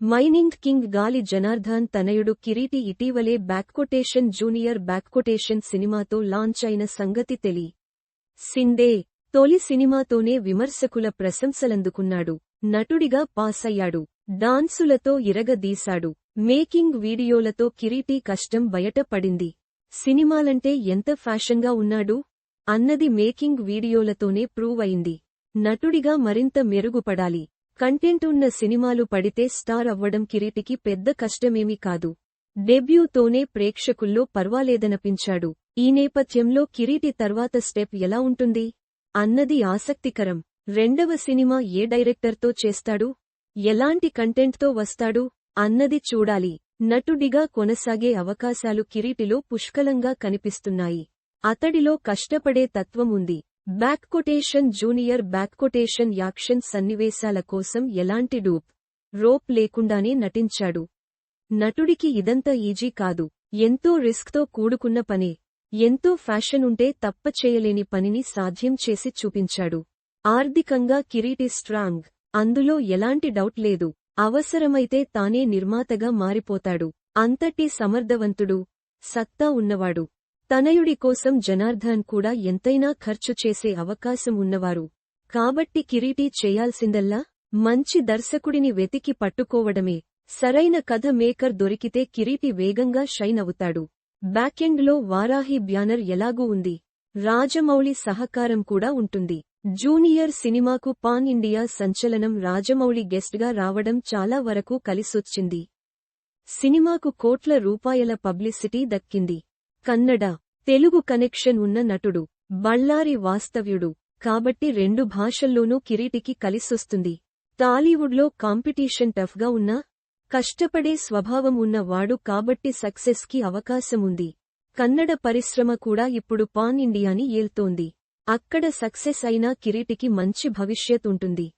Mining king గాలి జనార్దన్ తనయుడు కిరీటి ఇటీవలే బ్యాక్కొటేషన్ జూనియర్ బ్యాక్కొటేషన్ సినిమాతో లాంచ్ అయిన సంగతి తెలి. సిందే తొలి సినిమాతోనే విమర్శకుల ప్రశంసలందుకున్నాడు. నటుడిగా పాసయ్యాడు డాన్సులతో ఇరగదీశాడు. మేకింగ్ వీడియోలతో కిరీటి కష్టం బయటపడింది సినిమాలంటే ఎంత ఫ్యాషన్గా ఉన్నాడు? అన్నది మేకింగ్ వీడియోలతోనే ప్రూవ్ అయింది. నటుడిగా మరింత మెరుగుపడాలి. కంటెంట్ ఉన్న సినిమాలు పడితే స్టార్ అవ్వడం కిరీటికి పెద్ద కష్టమేమీ కాదు. డెబ్యూతోనే ప్రేక్షకుల్లో పర్వాలేదనిపించాడు. ఈ నేపథ్యంలో కిరీటి తర్వాత స్టెప్ ఎలా ఉంటుంది? అన్నది ఆసక్తికరం. రెండవ సినిమా ఏ డైరెక్టర్తో చేస్తాడు? ఎలాంటి కంటెంట్తో వస్తాడు? అన్నది చూడాలి. నటుడిగా కొనసాగే అవకాశాలు కిరీటిలో పుష్కలంగా కనిపిస్తున్నాయి. అతడిలో కష్టపడే తత్వం ఉంది. బ్యాక్కొటేషన్ జూనియర్ బ్యాక్కొటేషన్ యాక్షన్ సన్నివేశాల కోసం ఎలాంటి డూప్ రోప్ లేకుండానే నటించాడు. నటుడికి ఇదంతా ఈజీ కాదు. ఎంతో రిస్క్తో కూడుకున్న పనే. ఎంతో ఫ్యాషన్ ఉంటే తప్ప చేయలేని పనిని సాధ్యం చేసి చూపించాడు. ఆర్థికంగా కిరీటి స్ట్రాంగ్. అందులో ఎలాంటి డౌట్ లేదు. అవసరమైతే తానే నిర్మాతగా మారిపోతాడు. అంతటి సమర్థవంతుడు సత్తా ఉన్నవాడు. తనయుడి కోసం జనార్దన్ కూడా ఎంతైనా ఖర్చు చేసే అవకాశం ఉన్నవారు. కాబట్టి కిరీటి చేయాల్సిందల్లా మంచి దర్శకుడిని వెతికి పట్టుకోవడమే. సరైన కథ మేకర్ దొరికితే కిరీటి వేగంగా షైన్ అవుతాడు. బ్యాకెండ్లో వారాహి బ్యానర్ ఎలాగూ ఉంది? రాజమౌళి సహకారం కూడా ఉంటుంది. జూనియర్ సినిమాకు పాన్ ఇండియా సంచలనం రాజమౌళి గెస్ట్గా రావడం చాలా వరకు కలిసొచ్చింది. సినిమాకు కోట్ల రూపాయల పబ్లిసిటీ దక్కింది. కన్నడ తెలుగు కనెక్షన్ ఉన్న నటుడు బళ్ళారి వాస్తవ్యుడు. కాబట్టి రెండు భాషల్లోనూ కిరీటికి కలిసొస్తుంది. టాలీవుడ్లో కాంపిటీషన్ టఫ్గా ఉన్నా కష్టపడే స్వభావం ఉన్నవాడు కాబట్టి సక్సెస్కి అవకాశముంది. కన్నడ పరిశ్రమ కూడా ఇప్పుడు పాన్ ఇండియాని ఏల్తోంది. అక్కడ సక్సెస్ అయినా కిరీటికి మంచి భవిష్యత్ ఉంటుంది